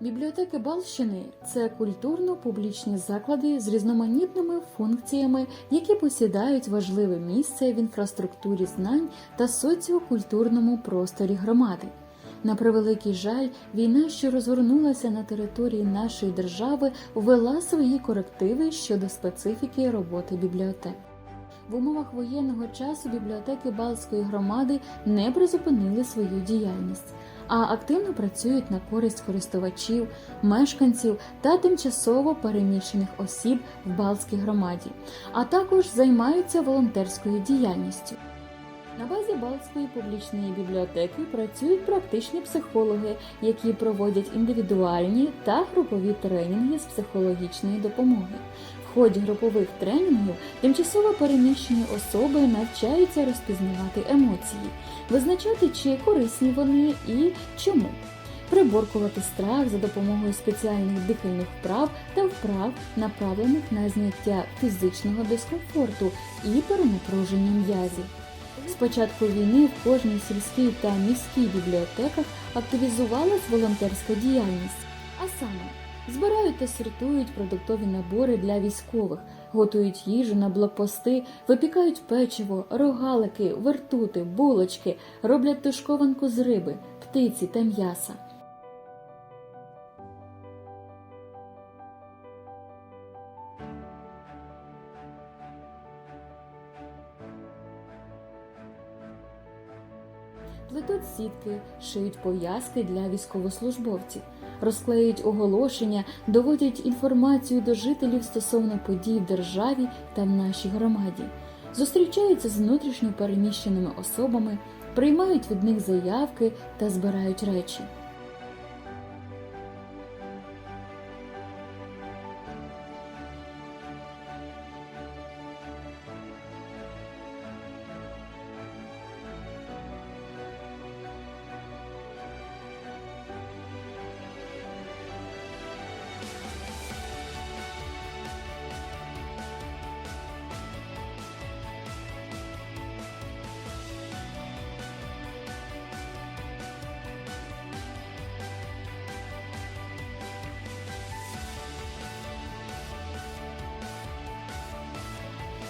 Бібліотеки Балщини це культурно-публічні заклади з різноманітними функціями, які посідають важливе місце в інфраструктурі знань та соціокультурному просторі громади. На превеликий жаль, війна, що розгорнулася на території нашої держави, ввела свої корективи щодо специфіки роботи бібліотек. В умовах воєнного часу бібліотеки Балтської громади не призупинили свою діяльність, а активно працюють на користь користувачів, мешканців та тимчасово переміщених осіб в Балтській громаді, а також займаються волонтерською діяльністю. На базі Балтської публічної бібліотеки працюють практичні психологи, які проводять індивідуальні та групові тренінги з психологічної допомоги. В ході групових тренінгів тимчасово переміщені особи навчаються розпізнавати емоції, визначати, чи корисні вони і чому. Приборкувати страх за допомогою спеціальних дихальних вправ та вправ, направлених на зняття фізичного дискомфорту і перенапруження м'язів. З початку війни в кожній сільській та міській бібліотеках активізувалась волонтерська діяльність, а саме збирають та сортують продуктові набори для військових, готують їжу на блокпости, випікають печиво, рогалики, вертути, булочки, роблять тушкованку з риби, птиці та м'яса. Плетуть сітки, шиють пов'язки для військовослужбовців, розклеюють оголошення, доводять інформацію до жителів стосовно подій в державі та в нашій громаді, зустрічаються з внутрішньо переміщеними особами, приймають від них заявки та збирають речі.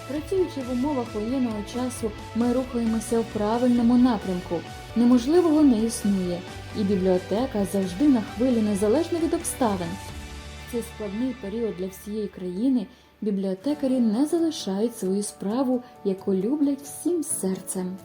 Працюючи в умовах воєнного часу, ми рухаємося в правильному напрямку. Неможливого не існує, і бібліотека завжди на хвилі незалежно від обставин. Цей складний період для всієї країни бібліотекарі не залишають свою справу, яку люблять всім серцем.